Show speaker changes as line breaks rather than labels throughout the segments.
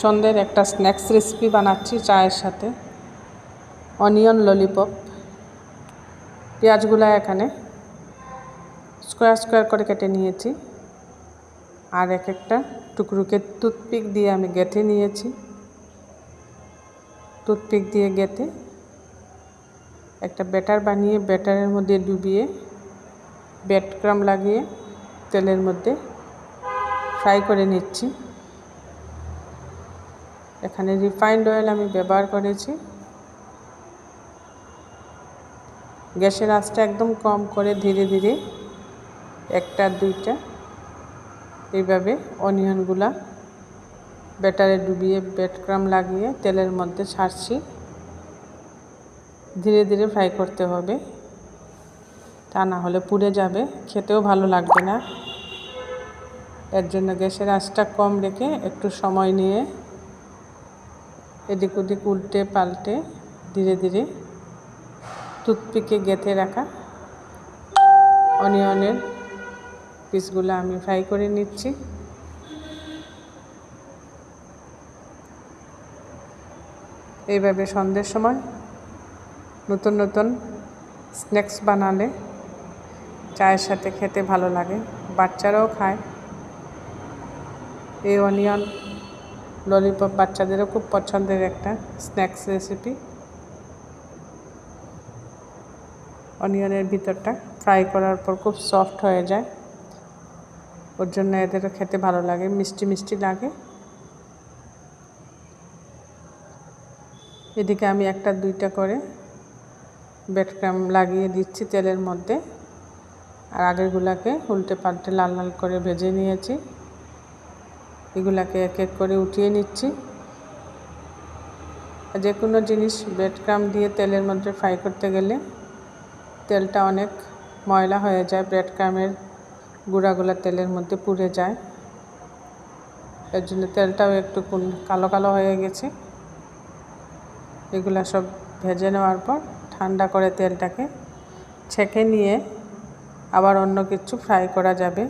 সন্ধ্যের একটা snacks recipe বানাচ্ছি চায়ের সাথে। Onion lollipop. পেঁয়াজগুলা এখানে স্কোয়ার স্কোয়ার করে কেটে নিয়েছি। আর এক একটা টুকরুকে টুথপিক দিয়ে আমি গেঁথে নিয়েছি। টুথপিক দিয়ে গেঁথে একটা ব্যাটার বানিয়ে ব্যাটারের মধ্যে ডুবিয়ে ব্রেড লাগিয়ে তেলের মধ্যে ফ্রাই করে নিচ্ছি। এখানে রিফাইন্ড অয়েল আমি ব্যবহার করেছি। গ্যাসের আঁচটা একদম কম করে ধীরে ধীরে একটা, দুইটা, এইভাবে অনিয়নগুলা ব্যাটারে ডুবিয়ে ব্রেড লাগিয়ে তেলের মধ্যে ছাড়ছি। ধীরে ধীরে ফ্রাই করতে হবে। তা না হলে পুড়ে যাবে, খেতেও ভালো লাগবে না। এর জন্য গ্যাসের আঁচটা কম রেখে একটু সময় নিয়ে এদিক ওদিক উল্টে পাল্টে ধীরে ধীরে টুথপিকে গেঁথে রাখা অনিয়নের পিসগুলো আমি ফ্রাই করে নিচ্ছি। এইভাবে সন্ধ্যের সময় নতুন নতুন স্ন্যাক্স বানালে চায়ের সাথে খেতে ভালো লাগে, বাচ্চারাও খায়। এই অনিয়ন ললিপপ বাচ্চাদেরও খুব পছন্দের একটা স্ন্যাক্স রেসিপি। অনিয়নের ভিতরটা ফ্রাই করার পর খুব সফট হয়ে যায়। ওর জন্য এদেরও খেতে ভালো লাগে, মিষ্টি মিষ্টি লাগে। এদিকে আমি একটা দুইটা করে বেডক্রাম লাগিয়ে দিচ্ছি তেলের মধ্যে। আর আগেরগুলাকে উল্টে পাল্টে লাল লাল করে ভেজে নিয়েছি। এগুলাকে এক এক করে উঠিয়ে নিচ্ছি। যে কোনো জিনিস ব্রেডক্রাম দিয়ে তেলের মধ্যে ফ্রাই করতে গেলে তেলটা অনেক ময়লা হয়ে যায় ব্রেডক্রামের গুঁড়াগুলো তেলের মধ্যে পুড়ে যায়। এর জন্য তেলটাও একটু কালো কালো হয়ে গেছে। এগুলা সব ভেজে নেওয়ার পর ঠান্ডা করে তেলটাকে ছেঁকে নিয়ে আবার অন্য কিছু ফ্রাই করা যাবে।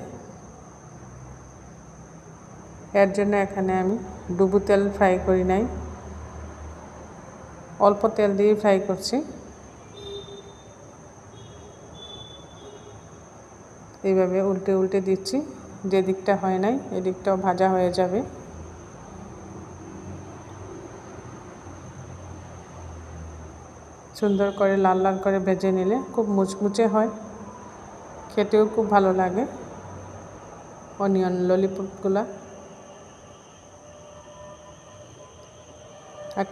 এর জন্য এখানে আমি ডুবু তেল ফ্রাই করি নাই। অল্প তেল দিয়ে ফ্রাই করছি। এইভাবে উল্টে উল্টে দিচ্ছি। যে দিকটা হয় নাই এদিকটাও ভাজা হয়ে যাবে। সুন্দর করে লাল লাল করে ভেজে নিলে খুব মুচমুচে হয়। খেতেও খুব ভালো লাগে। অনিয়ন ললিপপগুলা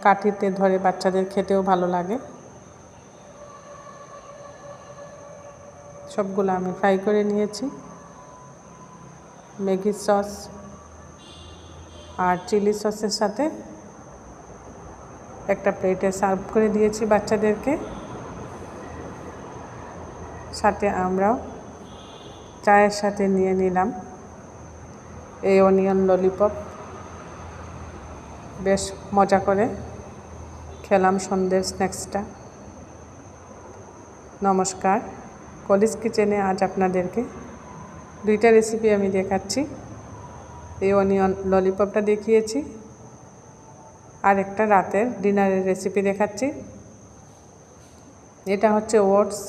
কাঠিতে ধরে বাচ্চাদের খেতেও ভালো লাগে। সবগুলো আমি ফ্রাই করে নিয়েছি। ম্যাগি সস আর চিলি সসের সাথে একটা প্লেটে সার্ভ করে দিয়েছি বাচ্চাদেরকে। সাথে আমরাও চায়ের সাথে নিয়ে নিলাম। এই অনিয়ন ললিপপ। বেশ মজা করে। খেলাম সন্ধ্যের স্ন্যাক্সটা। নমস্কার। কলেজ কিচেনে আজ আপনাদেরকে দুইটা রেসিপি আমি দেখাচ্ছি। এই অনিয়ন ললিপপটা দেখিয়েছি। আর একটা রাতের ডিনারের রেসিপি দেখাচ্ছি। এটা হচ্ছে ওটস।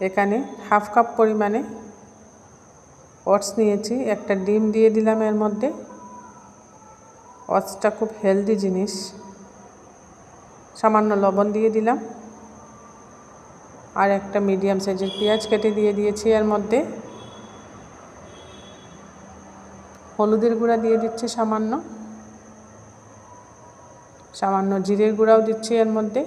এখানে হাফ কাপ পরিমাণে ওটস নিয়েছি। একটা ডিম দিয়ে দিলাম এর মধ্যে। ওটসটা খুব হেলদি জিনিস। সামান্য লবণ দিয়ে দিলাম। আর একটা মিডিয়াম সাইজের পেঁয়াজ কেটে দিয়ে দিয়েছি এর মধ্যে। হলুদের গুঁড়া দিয়ে দিচ্ছি সামান্য। সামান্য জিরের গুঁড়াও দিচ্ছি এর মধ্যে।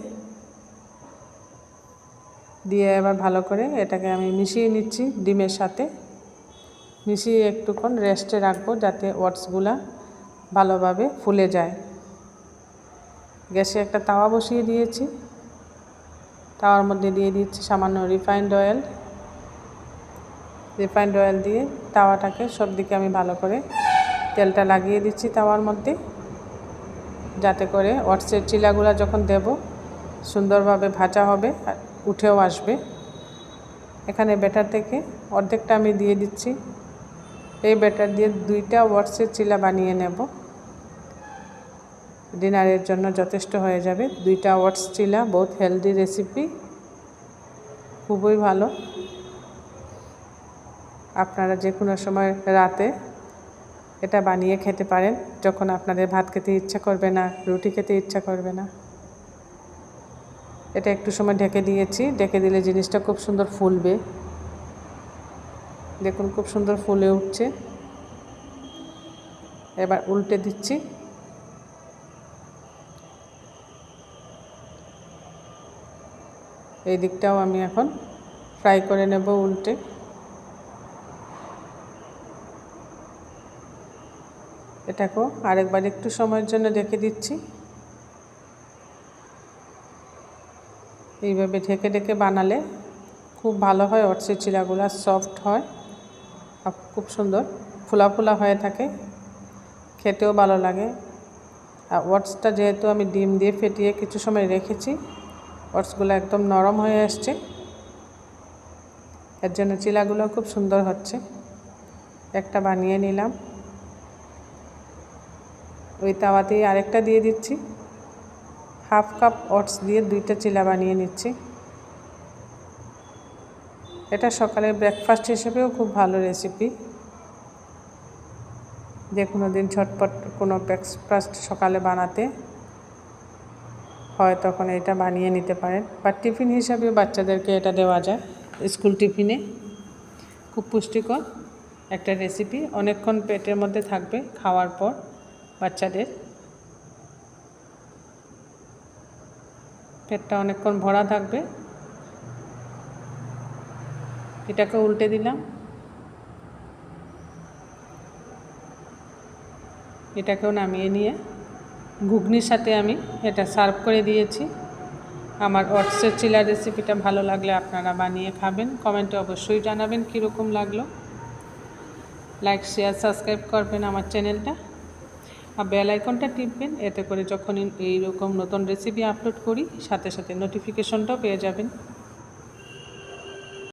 দিয়ে এবার ভালো করে এটাকে আমি মিশিয়ে নিচ্ছি ডিমের সাথে। মিশিয়ে একটুক্ষণ রেস্টে রাখব যাতে ওয়াটসগুলা ভালোভাবে ফুলে যায়। গ্যাসে একটা তাওয়া বসিয়ে দিয়েছি। তাওয়ার মধ্যে দিয়ে দিচ্ছি সামান্য রিফাইন্ড অয়েল রিফাইন্ড অয়েল দিয়ে তাওয়াটাকে সব দিকে আমি ভালো করে তেলটা লাগিয়ে দিচ্ছি তাওয়ার মধ্যে। যাতে করে ওটসের চিলাগুলা যখন দেব, সুন্দরভাবে ভাজা হবে আর উঠেও আসবে। এখানে ব্যাটার থেকে অর্ধেকটা আমি দিয়ে দিচ্ছি। এই ব্যাটার দিয়ে দুইটা ওয়াটসের চিলা বানিয়ে নেব। ডিনারের জন্য যথেষ্ট হয়ে যাবে। দুইটা ওটস চিলা বহুত হেলদি রেসিপি খুবই ভালো। আপনারা যে কোনো সময় রাতে এটা বানিয়ে খেতে পারেন, যখন আপনাদের ভাত খেতে ইচ্ছা করবে না, রুটি খেতে ইচ্ছা করবে না। এটা একটু সময় ঢেকে দিয়েছি। ঢেকে দিলে জিনিসটা খুব সুন্দর ফুলবে। দেখুন, খুব সুন্দর ফুলে উঠছে। এবার উল্টে দিচ্ছি। এই দিকটাও আমি এখন ফ্রাই করে নেব উল্টে। এটাকেও আরেকবার একটু সময়ের জন্য রেখে দিচ্ছি। এইভাবে ঢেকে ঢেকে বানালে খুব ভালো হয় ওটসের চিলাগুলো সফট হয় খুব সুন্দর ফোলা ফোলা হয়ে থাকে। খেতেও ভালো লাগে। আর ওটসটা যেহেতু আমি ডিম দিয়ে ফেটিয়ে কিছু সময় রেখেছি ওটসগুলো একদম নরম হয়ে আসছে। এর জন্য চিলাগুলো খুব সুন্দর হচ্ছে। একটা বানিয়ে নিলাম। ওই তাওয়াতেই আরেকটা দিয়ে দিচ্ছি। হাফ কাপ ওটস দিয়ে দুইটা চিলা বানিয়ে নিচ্ছি। এটা সকালে ব্রেকফাস্ট হিসেবেও খুব ভালো রেসিপি। যে কোনো দিন ছটপট কোনো ব্রেকফাস্ট সকালে বানাতে। হয় তখন এটা বানিয়ে নিতে পারেন। বা টিফিন হিসাবেও বাচ্চাদেরকে এটা দেওয়া যায়, স্কুল টিফিনে। খুব পুষ্টিকর একটা রেসিপি অনেকক্ষণ পেটের মধ্যে থাকবে খাওয়ার পর বাচ্চাদের। পেটটা অনেকক্ষণ ভরা থাকবে। এটাকে উল্টে দিলাম। এটাকেও নামিয়ে নিয়ে ঘুগনির সাথে আমি এটা সার্ভ করে দিয়েছি। আমার অটসের চিলা রেসিপিটা ভালো লাগলে আপনারা বানিয়ে খাবেন। কমেন্টে অবশ্যই জানাবেন কীরকম লাগল। লাইক, শেয়ার, সাবস্ক্রাইব করবেন আমার চ্যানেলটা। আর বেল আইকনটা টিপবেন, এতে করে যখন এইরকম নতুন রেসিপি আপলোড করি, সাথে সাথে নোটিফিকেশনটাও পেয়ে যাবেন।